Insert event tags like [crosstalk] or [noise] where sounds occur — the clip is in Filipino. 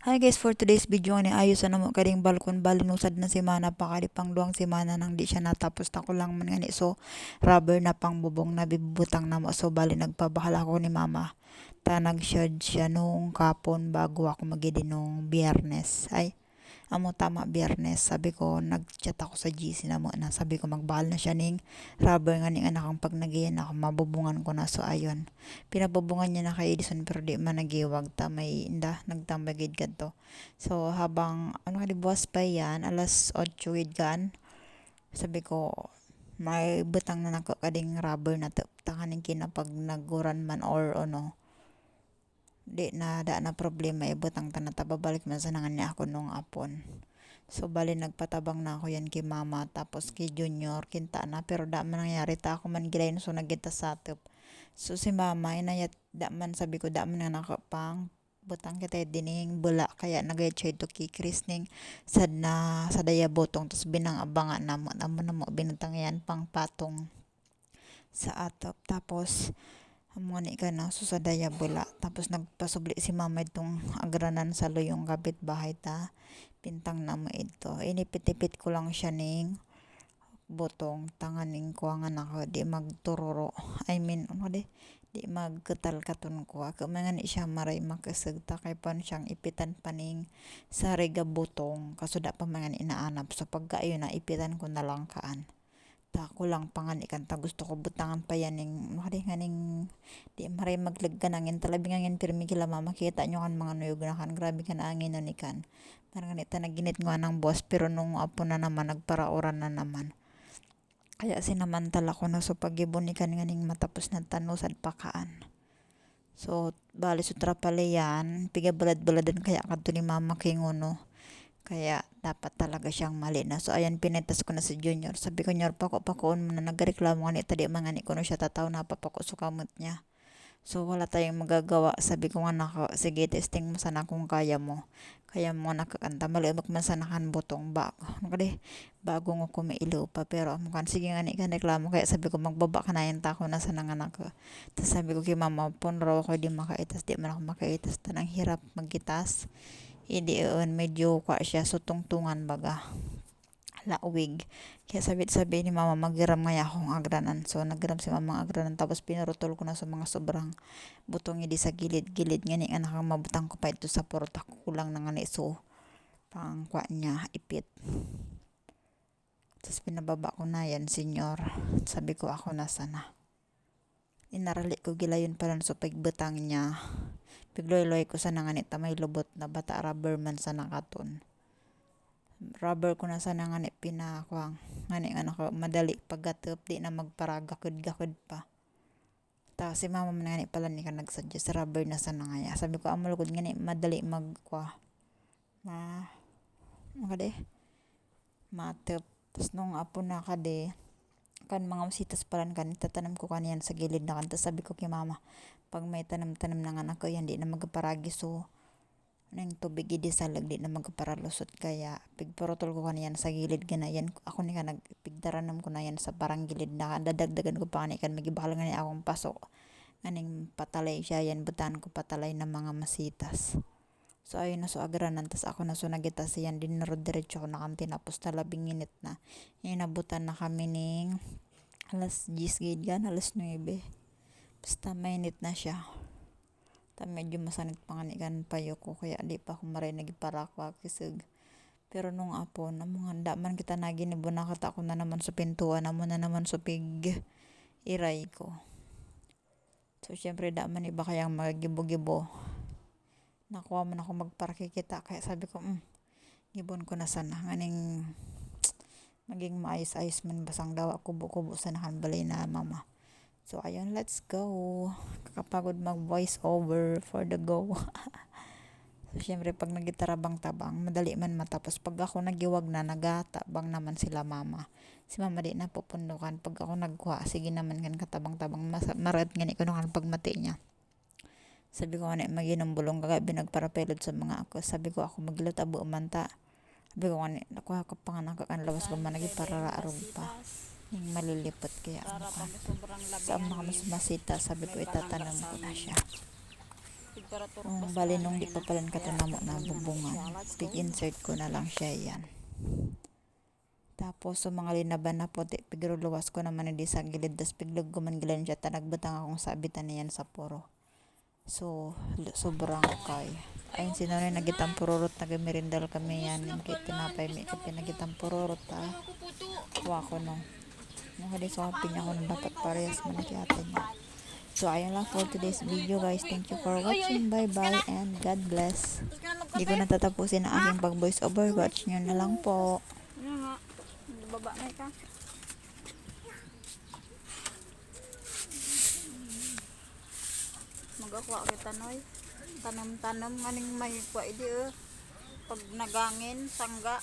Hi guys, for today's video ni ayos na mo kading balkon balinusad na si mana pa kadi pang duwang si mana nang di siya natapos. Ta ko lang man ngani so rubber na pang bubong na bibutang na mo. So bali nagpabahala ko ni mama. Ta nag-shade siya nung kapon bago ako magidi nung biyernes. Ay amo tama biyernes. Sabi ko nagchat ako sa GC na mo na sabi ko magbahal na siya ning. Rubber nga ning anak ang pag nagiyan ako mabubungan ko na. So ayon pinabubungan niya na kay Edison pero di man nagiwag ta may inda nagtambay gid kadto. So habang ano kadi buwas pa yan alas 8 gid kan sabi ko may butang na nako kading rubber na to ta kaning kinapag naguran man or ano di na da na problema ibutang tanan tababalik man sa nangan niya ako nung apon. So bali nagpatabang na ako yan kay mama tapos kay junior kinta na. Pero da man nangyari ta ako man gilayin so nagita sa tip so si mama inayat da man sabi ko da man nga nakapang butang kita dining bula kaya nagayat siya ito kay Chris ning sad na sa daya botong tapos binang abangan na mo na mo na mo binutang yan pang patong sa atop. Tapos Ni ka na so sa daya bula. Tapos nagpasubli si mama itong agranan sa luyong kapit bahay ta. Pintang na mo ito. Inipit-ipit ko lang siya ning botong tanganing ko nga nako di magtururo. I mean, ano di? Di magkatal katon ko. Ni siya maray makasagta kay pan siyang ipitan paning sa rega botong. Kaso da pa mga ni inaanap. So pagka yun na ipitan ko na lang kaan ta ko lang pangani kanta gusto ko butangan pa yan ning mari nga ning di maray maglagga nangin talabi nga ngin pirmi kila mama. Kita nyo kan mga nuyog na kan. Grabe kan angin ni kan. Parang ganita naginit nga ng boss pero nung apo na naman nagparaoran na naman. Kaya sinamantala ko na so pagibon ni kan nga ning matapos na tanusad pakaan. So bali sutra pala yan. Piga balad-baladan kaya kadto ni mama kingono kaya dapat talaga siyang mali na. So ayan pinitas ko na si Junior. Sabi ko Junior pako pakoon mo na nagreklamo nga ni tadi mga ni kuno siya tataw na papako sukamot niya. So wala tayong magagawa. Sabi ko nga nako sige testing mo sana kung kaya mo. Kaya mo nakakanta mali man sana kan butong bago. Ano kadi bago ngo ko mailo pa pero kan sige nga ni reklamo kaya sabi ko magbaba ka na yan tako na sa nanganak ko. Tapos sabi ko kay mama pon raw ko di makaitas di man ako makaitas tanang hirap magkitas hindi on medyo kwa siya so tungtungan baga. Lawig kaya sabit-sabi ni mama magiram nga akong agranan. So nagiram si mama agranan tapos pinurutol ko na sa mga sobrang butong hindi sa gilid-gilid nga ni anak ang mabutang ko pa ito sa porta kulang na nga ni. So pang kwa niya ipit. Tapos pinababa ko na yan senyor. Sabi ko ako na? Sana inarali ko gilayon pa lang so pagbutang niya pigloy-loy ko sa nanganit may lubot na bata rubber man sa nakaton. Rubber ko na sa nanganit pinakwang ngani nga nako madali paggatop di na magparagakod-gakod pa. Ta si mama man ngani pala ni ka nagsuggest rubber na sa nangaya sabi ko amo lugod ngani madali magkwa ma makade matep tas nung apo na kade kan mga masitas palan kan tatanam ko kaniyan sa gilid na kan. Sabi ko kay mama pag may tanam-tanam ng anak ko yan di na magparagi so nang tubig idi salag di na magparalusot. Kaya pigparotol ko kaniyan sa gilid ganayan ako ni ka nagpigdaranam ko na yan sa parang gilid na dadagdagan ko pa kani kan magibahal nga akong pasok nganing patalay siya yan butan ko patalay ng mga masitas So ayun na so agranan tas ako na so nagita siyan din na diretso ko na kami tinapos na labing init na. Inabutan na kami ning alas 10 gid gan alas 9. Basta mainit na siya. Ta medyo masanit panganikan payo ko kaya di pa ako maray nagiparakwa kisig. Pero nung apo na handa man kita naginibo na kata ko na naman sa pintuan na mo na naman sa pig iray ko. So syempre da man iba kayang magibo-gibo nakuha man ako magparke kita kaya sabi ko mm, gibon ko na sana. Nganing [tsk] maging maayos-ayos man basang dawa kubo-kubo sa nakan balay na mama so ayun let's go. Kakapagod mag voice over for the go. [laughs] So syempre pag nagitarabang tabang madali man matapos. Pag ako nagiwag na nagatabang naman sila mama si mama di na pupundukan. Pag ako nagkuha sige naman kan katabang-tabang marad ngani ko kan pagmati niya sabi ko ano maginom bulong kagabi nagparapelod sa mga ako sabi ko ako magilot abo umanta sabi ko ano nakuha ko pa nga nakakanlawas ko man para arog pa yung malilipot kaya ano ka sa mga mas masita sabi ko itatanong ko na siya Temperature Kung bali nung di pa pala katanamo na bubungan. Pig insert ko na lang siya yan. Tapos sa mga linaban na puti, pigro luwas ko naman hindi sa gilid. Tapos piglog guman siya. Tanagbutang akong sabitan niyan sa puro. So, sobrang kay. Ayun, sino na nagitang pururot, nagamirindal kami yan. Yung tinapay, may kay nagitang pururot ah. Kuha ko nung. Nung kali sa pinya ko nung dapat parehas man nakiatan niya. So, ayun lang for today's video guys. Thank you for watching. Bye-bye and God bless. Hindi ko natatapusin ang aking pag-voice over. Watch nyo na lang po. Ano? Baba na ka. Magakuha kita noy. Tanam-tanam nganing may kwa idi eh. Pag nagangin, sangga.